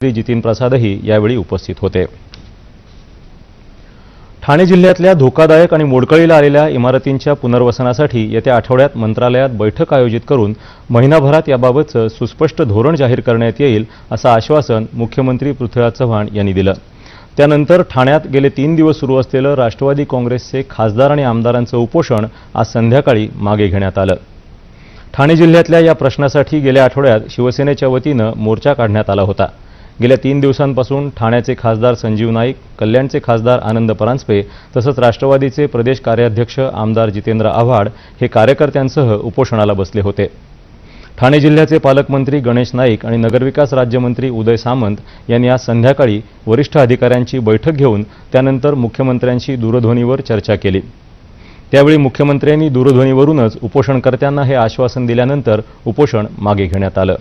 मंत्री जितीन प्रसादही यावेळी उपस्थित होते. ठाणे जिल्ह्यातल्या धोकादायक आणि मोडकळीला आलेल्या इमारतींच्या पुनर्वसनासाठी येत्या आठवड्यात मंत्रालयात बैठक आयोजित करून महिनाभरात याबाबतचं सुस्पष्ट धोरण जाहीर करण्यात येईल असं आश्वासन मुख्यमंत्री पृथ्वीराज चव्हाण यांनी दिलं. त्यानंतर ठाण्यात गेले तीन दिवस सुरू असलेलं राष्ट्रवादी काँग्रेसचे खासदार आणि आमदारांचं उपोषण आज संध्याकाळी मागे घेण्यात आलं. ठाणे जिल्ह्यातल्या या प्रश्नासाठी गेल्या आठवड्यात शिवसेनेच्या वतीनं मोर्चा काढण्यात आला होता. गेल्या तीन दिवसांपासून ठाण्याचे खासदार संजीव नाईक कल्याणचे खासदार आनंद परांजपे तसंच राष्ट्रवादीचे प्रदेश कार्याध्यक्ष आमदार जितेंद्र आव्हाड हे कार्यकर्त्यांसह उपोषणाला बसले होते. ठाणे जिल्ह्याचे पालकमंत्री गणेश नाईक आणि नगरविकास राज्यमंत्री उदय सामंत यांनी आज संध्याकाळी वरिष्ठ अधिकाऱ्यांची बैठक घेऊन त्यानंतर मुख्यमंत्र्यांशी दूरध्वनीवर चर्चा केली. त्यावेळी मुख्यमंत्र्यांनी दूरध्वनीवरूनच उपोषणकर्त्यांना हे आश्वासन दिल्यानंतर उपोषण मागे घेण्यात आलं.